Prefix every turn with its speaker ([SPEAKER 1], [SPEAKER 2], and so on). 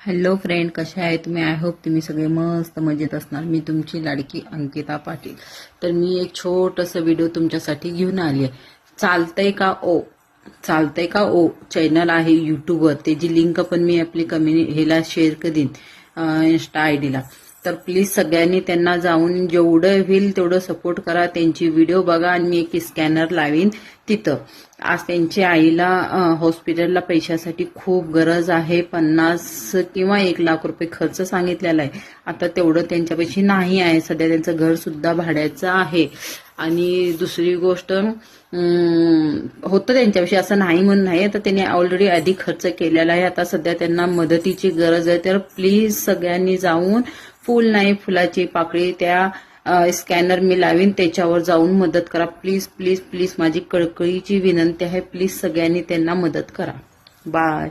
[SPEAKER 1] Hello friend कसे आहे तुम्ही? आय होप तुम्ही सगळे मस्त मजेत असणार. मी तुमची लाडकी अंकिता पाटील. तर मी एक छोटंसं व्हिडिओ तुमच्यासाठी घेऊन आली आहे. चालतंय का ओ? चालतंय का ओ? चॅनल आहे युट्यूबवर त्याची लिंक पण मी आपली कम्युनि ह्याला शेअर करीन इन्स्टा आय डीला तर प्लीज सगळ्यांनी त्यांना जाऊन जेवढं होईल तेवढं सपोर्ट करा. त्यांची व्हिडिओ बघा आणि मी एक स्कॅनर लावीन तिथं. आज त्यांच्या आईला हॉस्पिटलला पैशासाठी खूप गरज आहे. पन्नास किंवा एक लाख रुपये खर्च सांगितलेला आहे. आता तेवढं त्यांच्यापाशी नाही आहे. सध्या त्यांचं घरसुद्धा भाड्याचं आहे. आणि दुसरी गोष्ट होतं त्यांच्याविषयी असं नाही म्हणून नाही तर त्यांनी ऑलरेडी आधी खर्च केलेला आहे. आता सध्या त्यांना मदतीची गरज आहे. तर प्लीज सगळ्यांनी जाऊन फुल नाही फुलाची पाकळी त्या स्कॅनर मी लावीन. त्याच्यावर जाऊन मदत करा. प्लीज प्लीज प्लीज माझी कळकळीची विनंती आहे. प्लीज सगळ्यांनी त्यांना मदत करा. बाय